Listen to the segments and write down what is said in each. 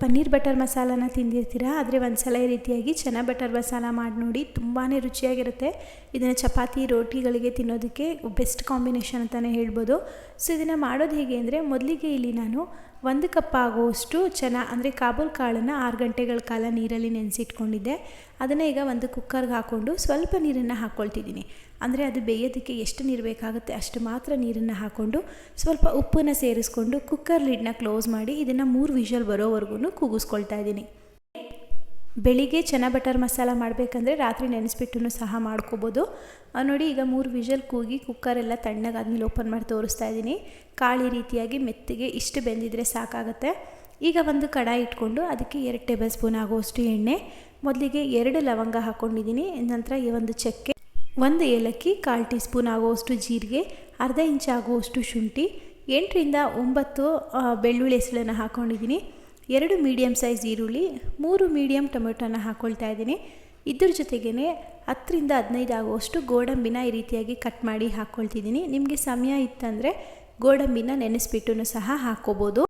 Paneer butter ಮಸಾಲಾನ ತಿಂದಿರ್ತೀರ? ಆದರೆ ಒಂದು ಸಲ ಈ ರೀತಿಯಾಗಿ ಚೆನ್ನಾಗಿ ಬಟರ್ ಮಸಾಲ ಮಾಡಿ ನೋಡಿ ತುಂಬಾ ರುಚಿಯಾಗಿರುತ್ತೆ. ಇದನ್ನು ಚಪಾತಿ, ರೋಟಿಗಳಿಗೆ ತಿನ್ನೋದಕ್ಕೆ ಬೆಸ್ಟ್ ಕಾಂಬಿನೇಷನ್ ಅಂತಲೇ ಹೇಳ್ಬೋದು. ಸೊ, ಇದನ್ನು ಮಾಡೋದು ಹೇಗೆ ಅಂದರೆ ಮೊದಲಿಗೆ ಇಲ್ಲಿ ನಾನು ಒಂದು ಕಪ್ ಆಗುವಷ್ಟು ಚೆನ್ನ ಅಂದರೆ ಕಾಬೂಲ್ ಕಾಳನ್ನು ಆರು ಗಂಟೆಗಳ ಕಾಲ ನೀರಲ್ಲಿ ನೆನೆಸಿಟ್ಕೊಂಡಿದ್ದೆ. ಅದನ್ನು ಈಗ ಒಂದು ಕುಕ್ಕರ್ಗೆ ಹಾಕ್ಕೊಂಡು ಸ್ವಲ್ಪ ನೀರನ್ನು ಹಾಕ್ಕೊಳ್ತಿದ್ದೀನಿ ಅಂದರೆ ಅದು ಬೇಯೋದಕ್ಕೆ ಎಷ್ಟು ನೀರು ಬೇಕಾಗುತ್ತೆ ಅಷ್ಟು ಮಾತ್ರ ನೀರನ್ನು ಹಾಕ್ಕೊಂಡು ಸ್ವಲ್ಪ ಉಪ್ಪನ್ನು ಸೇರಿಸ್ಕೊಂಡು ಕುಕ್ಕರ್ ಲಿಡ್ನ ಕ್ಲೋಸ್ ಮಾಡಿ ಇದನ್ನು ಮೂರು ವಿಷಲ್ ಬರೋವರೆಗೂ ಕೂಗಿಸ್ಕೊಳ್ತಾ ಇದ್ದೀನಿ. ಬೆಳಿಗ್ಗೆ ಚೆನ್ನ ಬಟರ್ ಮಸಾಲ ಮಾಡಬೇಕಂದ್ರೆ ರಾತ್ರಿ ನೆನೆಸ್ಬಿಟ್ಟು ಸಹ ಮಾಡ್ಕೋಬೋದು. ನೋಡಿ ಈಗ ಮೂರು ವಿಷಲ್ ಕೂಗಿ ಕುಕ್ಕರೆಲ್ಲ ತಣ್ಣಗಾದ್ಮೇಲೆ ಓಪನ್ ಮಾಡಿ ತೋರಿಸ್ತಾ ಇದ್ದೀನಿ. ಕಾಳಿ ರೀತಿಯಾಗಿ ಮೆತ್ತಿಗೆ ಇಷ್ಟು ಬೆಂದಿದ್ರೆ ಸಾಕಾಗುತ್ತೆ. ಈಗ ಒಂದು ಕಡಾಯಿ ಇಟ್ಕೊಂಡು ಅದಕ್ಕೆ ಎರಡು ಟೇಬಲ್ ಸ್ಪೂನ್ ಆಗುವಷ್ಟು ಎಣ್ಣೆ, ಮೊದಲಿಗೆ ಎರಡು ಲವಂಗ ಹಾಕ್ಕೊಂಡಿದ್ದೀನಿ ನಂತರ ಈ ಒಂದು ಚಕ್ಕೆ. ಒಂದು ಏಲಕ್ಕಿ, ಕಾಲು ಟೀ ಸ್ಪೂನ್ ಆಗುವಷ್ಟು ಜೀರಿಗೆ, ಅರ್ಧ ಇಂಚ್ ಆಗುವಷ್ಟು ಶುಂಠಿ, ಎಂಟರಿಂದ ಒಂಬತ್ತು ಬೆಳ್ಳುಳ್ಳಿ ಹೆಸಳನ್ನು ಹಾಕ್ಕೊಂಡಿದ್ದೀನಿ ಎರಡು ಮೀಡಿಯಮ್ ಸೈಜ್ ಈರುಳ್ಳಿ, ಮೂರು ಮೀಡಿಯಮ್ ಟೊಮೆಟೊನ ಹಾಕ್ಕೊಳ್ತಾ ಇದ್ದೀನಿ. ಇದ್ರ ಜೊತೆಗೇ ಹತ್ತರಿಂದ ಹದಿನೈದು ಆಗುವಷ್ಟು ಗೋಡಂಬಿನ ಈ ರೀತಿಯಾಗಿ ಕಟ್ ಮಾಡಿ ಹಾಕ್ಕೊಳ್ತಿದ್ದೀನಿ ನಿಮಗೆ ಸಮಯ ಇತ್ತಂದರೆ ಗೋಡಂಬಿನ ನೆನೆಸ್ಬಿಟ್ಟು ಸಹ ಹಾಕ್ಕೋಬೋದು.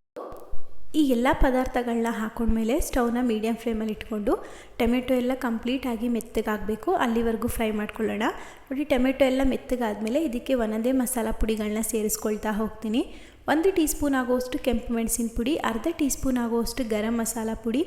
ಈ ಎಲ್ಲ ಪದಾರ್ಥಗಳನ್ನ ಹಾಕೊಂಡ್ಮೇಲೆ ಸ್ಟವ್ನ ಮೀಡಿಯಂ ಫ್ಲೇಮಲ್ಲಿ ಇಟ್ಕೊಂಡು ಟೊಮೆಟೊ ಎಲ್ಲ ಕಂಪ್ಲೀಟಾಗಿ ಮೆತ್ತಗಾಗಬೇಕು. ಅಲ್ಲಿವರೆಗೂ ಫ್ರೈ ಮಾಡ್ಕೊಳ್ಳೋಣ. ನೋಡಿ, ಟೊಮೆಟೊ ಎಲ್ಲ ಮೆತ್ತಗಾದಮೇಲೆ ಇದಕ್ಕೆ ಒಂದೊಂದೇ ಮಸಾಲ ಪುಡಿಗಳನ್ನ ಸೇರಿಸ್ಕೊಳ್ತಾ ಹೋಗ್ತೀನಿ. ಒಂದು ಟೀ ಸ್ಪೂನ್ ಆಗುವಷ್ಟು ಕೆಂಪು ಮೆಣಸಿನ ಪುಡಿ, ಅರ್ಧ ಟೀ ಸ್ಪೂನ್ ಆಗುವಷ್ಟು ಗರಂ ಮಸಾಲ ಪುಡಿ,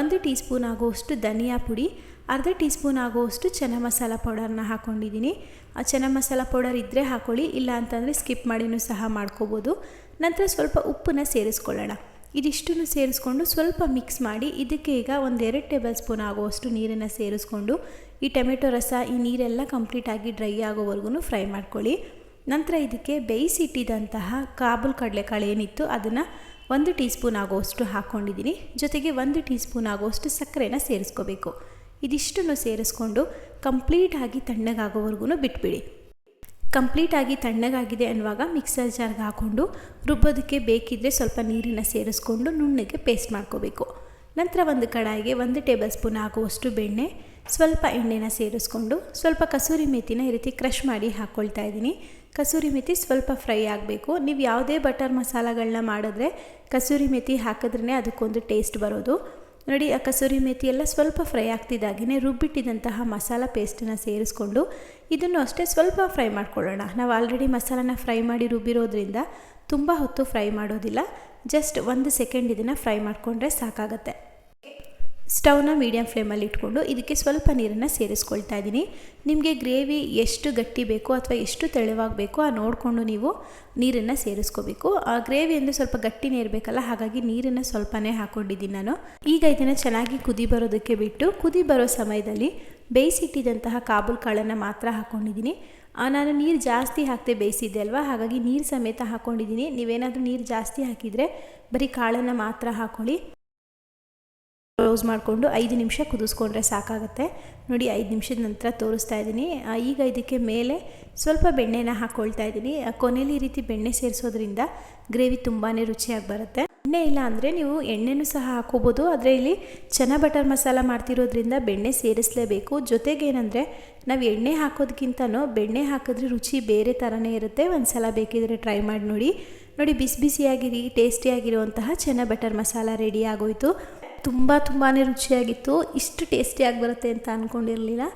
ಒಂದು ಟೀ ಸ್ಪೂನ್ ಆಗುವಷ್ಟು ಧನಿಯಾ ಪುಡಿ, ಅರ್ಧ ಟೀ ಸ್ಪೂನ್ ಆಗುವಷ್ಟು ಚೆನ್ನ ಮಸಾಲ ಪೌಡರ್ನ ಹಾಕ್ಕೊಂಡಿದ್ದೀನಿ ಆ ಚೆನ್ನ ಮಸಾಲ ಪೌಡರ್ ಇದ್ದರೆ ಹಾಕೊಳ್ಳಿ, ಇಲ್ಲ ಅಂತಂದರೆ ಸ್ಕಿಪ್ ಮಾಡಿನೂ ಸಹ ಮಾಡ್ಕೋಬೋದು. ನಂತರ ಸ್ವಲ್ಪ ಉಪ್ಪನ್ನು ಸೇರಿಸ್ಕೊಳ್ಳೋಣ. ಇದಿಷ್ಟನ್ನು ಸೇರಿಸ್ಕೊಂಡು ಸ್ವಲ್ಪ ಮಿಕ್ಸ್ ಮಾಡಿ ಇದಕ್ಕೆ ಈಗ ಒಂದೆರಡು ಟೇಬಲ್ ಸ್ಪೂನ್ ಆಗುವಷ್ಟು ನೀರನ್ನು ಸೇರಿಸ್ಕೊಂಡು ಈ ಟೊಮೆಟೊ ರಸ, ಈ ನೀರೆಲ್ಲ ಕಂಪ್ಲೀಟಾಗಿ ಡ್ರೈ ಆಗೋವರೆಗೂ ಫ್ರೈ ಮಾಡ್ಕೊಳ್ಳಿ. ನಂತರ ಇದಕ್ಕೆ ಬೇಯಿಸಿಟ್ಟಿದ್ದಂತಹ ಕಾಬೂಲ್ ಕಡಲೆಕಾಳು ಏನಿತ್ತು ಅದನ್ನು ಒಂದು ಟೀ ಸ್ಪೂನ್ ಆಗುವಷ್ಟು ಹಾಕ್ಕೊಂಡಿದ್ದೀನಿ ಜೊತೆಗೆ ಒಂದು ಟೀ ಸ್ಪೂನ್ ಆಗುವಷ್ಟು ಸಕ್ಕರೆನ ಸೇರಿಸ್ಕೋಬೇಕು. ಇದಿಷ್ಟನ್ನು ಸೇರಿಸ್ಕೊಂಡು ಕಂಪ್ಲೀಟಾಗಿ ತಣ್ಣಗಾಗೋವರೆಗೂ ಬಿಟ್ಬಿಡಿ. ಕಂಪ್ಲೀಟಾಗಿ ತಣ್ಣಗಾಗಿದೆ ಅನ್ನುವಾಗ ಮಿಕ್ಸರ್ ಜಾರ್ಗೆ ಹಾಕ್ಕೊಂಡು ರುಬ್ಬೋದಕ್ಕೆ ಬೇಕಿದ್ದರೆ ಸ್ವಲ್ಪ ನೀರನ್ನು ಸೇರಿಸ್ಕೊಂಡು ನುಣ್ಣಗೆ ಪೇಸ್ಟ್ ಮಾಡ್ಕೋಬೇಕು. ನಂತರ ಒಂದು ಕಡಾಯಿಗೆ ಒಂದು ಟೇಬಲ್ ಸ್ಪೂನ್ ಹಾಕುವಷ್ಟು ಬೆಣ್ಣೆ, ಸ್ವಲ್ಪ ಎಣ್ಣೆನ ಸೇರಿಸ್ಕೊಂಡು ಸ್ವಲ್ಪ ಕಸೂರಿ ಮೇಥಿನ ಈ ರೀತಿ ಕ್ರಷ್ ಮಾಡಿ ಹಾಕ್ಕೊಳ್ತಾ ಇದ್ದೀನಿ. ಕಸೂರಿ ಮೇಥಿ ಸ್ವಲ್ಪ ಫ್ರೈ ಆಗಬೇಕು. ನೀವು ಯಾವುದೇ ಬಟರ್ ಮಸಾಲಗಳನ್ನ ಮಾಡಿದ್ರೆ ಕಸೂರಿ ಮೇಥಿ ಹಾಕಿದ್ರೇ ಅದಕ್ಕೊಂದು ಟೇಸ್ಟ್ ಬರೋದು. ನೋಡಿ, ಆ ಕಸೂರಿ ಮೇಥಿ ಎಲ್ಲ ಸ್ವಲ್ಪ ಫ್ರೈ ಆಗ್ತಿದ್ದಾಗೇ ರುಬ್ಬಿಟ್ಟಿದ್ದಂತಹ ಮಸಾಲ ಪೇಸ್ಟನ್ನು ಸೇರಿಸ್ಕೊಂಡು ಇದನ್ನು ಅಷ್ಟೇ ಸ್ವಲ್ಪ ಫ್ರೈ ಮಾಡ್ಕೊಳ್ಳೋಣ. ನಾವು ಆಲ್ರೆಡಿ ಮಸಾಲಾನ ಫ್ರೈ ಮಾಡಿ ರುಬ್ಬಿರೋದ್ರಿಂದ ತುಂಬ ಹೊತ್ತು ಫ್ರೈ ಮಾಡೋದಿಲ್ಲ. ಜಸ್ಟ್ ಒಂದು ಸೆಕೆಂಡ್ ಇದನ್ನು ಫ್ರೈ ಮಾಡಿಕೊಂಡ್ರೆ ಸಾಕಾಗತ್ತೆ. ಸ್ಟವ್ನ ಮೀಡಿಯಮ್ ಫ್ಲೇಮಲ್ಲಿ ಇಟ್ಕೊಂಡು ಇದಕ್ಕೆ ಸ್ವಲ್ಪ ನೀರನ್ನು ಸೇರಿಸ್ಕೊಳ್ತಾ ಇದ್ದೀನಿ. ನಿಮಗೆ ಗ್ರೇವಿ ಎಷ್ಟು ಗಟ್ಟಿ ಬೇಕೋ ಅಥವಾ ಎಷ್ಟು ತೆಳುವಾಗಬೇಕೋ ಆ ನೋಡಿಕೊಂಡು ನೀವು ನೀರನ್ನು ಸೇರಿಸ್ಕೋಬೇಕು. ಆ ಗ್ರೇವಿ ಅಂದರೆ ಸ್ವಲ್ಪ ಗಟ್ಟಿನೇ ಇರಬೇಕಲ್ಲ ಹಾಗಾಗಿ ನೀರನ್ನು ಸ್ವಲ್ಪನೇ ಹಾಕ್ಕೊಂಡಿದ್ದೀನಿ ನಾನು. ಈಗ ಇದನ್ನು ಚೆನ್ನಾಗಿ ಕುದಿ ಬರೋದಕ್ಕೆ ಬಿಟ್ಟು, ಕುದಿ ಬರೋ ಸಮಯದಲ್ಲಿ ಬೇಯಿಸಿಟ್ಟಿದ್ದಂತಹ ಕಾಬೂಲ್ ಕಾಳನ್ನು ಮಾತ್ರ ಹಾಕ್ಕೊಂಡಿದ್ದೀನಿ ನಾನು ನೀರು ಜಾಸ್ತಿ ಹಾಕ್ತೆ ಬೇಯಿಸಿದ್ದೆ ಅಲ್ವಾ? ಹಾಗಾಗಿ ನೀರು ಸಮೇತ ಹಾಕ್ಕೊಂಡಿದ್ದೀನಿ ನೀವೇನಾದರೂ ನೀರು ಜಾಸ್ತಿ ಹಾಕಿದರೆ ಬರೀ ಕಾಳನ್ನು ಮಾತ್ರ ಹಾಕ್ಕೊಳ್ಳಿ ಕ್ಲೋಸ್ ಮಾಡಿಕೊಂಡು ಐದು ನಿಮಿಷ ಕುದಿಸ್ಕೊಂಡ್ರೆ ಸಾಕಾಗುತ್ತೆ. ನೋಡಿ, ಐದು ನಿಮಿಷದ ನಂತರ ತೋರಿಸ್ತಾ ಇದ್ದೀನಿ. ಈಗ ಇದಕ್ಕೆ ಮೇಲೆ ಸ್ವಲ್ಪ ಬೆಣ್ಣೆನ ಹಾಕ್ಕೊಳ್ತಾ ಇದ್ದೀನಿ. ಕೊನೆಯಲ್ಲಿ ಈ ರೀತಿ ಬೆಣ್ಣೆ ಸೇರಿಸೋದ್ರಿಂದ ಗ್ರೇವಿ ತುಂಬಾ ರುಚಿಯಾಗಿ ಬರುತ್ತೆ. ಎಣ್ಣೆ ಇಲ್ಲ ಅಂದರೆ ನೀವು ಎಣ್ಣೆನೂ ಸಹ ಹಾಕೋಬೋದು. ಆದರೆ ಇಲ್ಲಿ ಚೆನ್ನ ಬಟರ್ ಮಸಾಲ ಮಾಡ್ತಿರೋದ್ರಿಂದ ಬೆಣ್ಣೆ ಸೇರಿಸಲೇಬೇಕು. ಜೊತೆಗೇನೆಂದರೆ ನಾವು ಎಣ್ಣೆ ಹಾಕೋದಕ್ಕಿಂತನೂ ಬೆಣ್ಣೆ ಹಾಕಿದ್ರೆ ರುಚಿ ಬೇರೆ ಥರನೇ ಇರುತ್ತೆ. ಒಂದು ಸಲ ಬೇಕಿದ್ರೆ ಟ್ರೈ ಮಾಡಿ ನೋಡಿ. ನೋಡಿ, ಬಿಸಿ ಬಿಸಿಯಾಗಿರಿ ಟೇಸ್ಟಿಯಾಗಿರುವಂತಹ ಚೆನ್ನ ಬಟರ್ ಮಸಾಲ ರೆಡಿ ಆಗೋಯಿತು. ತುಂಬ ತುಂಬಾ ರುಚಿಯಾಗಿತ್ತು. ಇಷ್ಟು ಟೇಸ್ಟಿಯಾಗಿ ಬರುತ್ತೆ ಅಂತ ಅಂದ್ಕೊಂಡಿರಲಿಲ್ಲ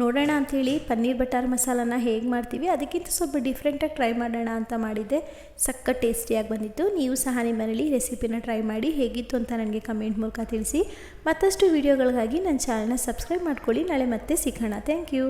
ನೋಡೋಣ ಅಂಥೇಳಿ ಪನ್ನೀರ್ ಬಟರ್ ಮಸಾಲನ ಹೇಗೆ ಮಾಡ್ತೀವಿ? ಅದಕ್ಕಿಂತ ಸ್ವಲ್ಪ ಡಿಫ್ರೆಂಟಾಗಿ ಟ್ರೈ ಮಾಡೋಣ ಅಂತ ಮಾಡಿದ್ದೆ. ಸಕ್ಕ ಟೇಸ್ಟಿಯಾಗಿ ಬಂದಿತ್ತು. ನೀವು ಸಹ ನಿಮ್ಮ ಮನೇಲಿ ರೆಸಿಪಿನ ಟ್ರೈ ಮಾಡಿ ಹೇಗಿತ್ತು ಅಂತ ನನಗೆ ಕಮೆಂಟ್ ಮೂಲಕ ತಿಳಿಸಿ. ಮತ್ತಷ್ಟು ವೀಡಿಯೋಗಳಿಗಾಗಿ ನನ್ನ ಚಾನಲ್ನ ಸಬ್ಸ್ಕ್ರೈಬ್ ಮಾಡ್ಕೊಳ್ಳಿ. ನಾಳೆ ಮತ್ತೆ ಸಿಗೋಣ. Thank you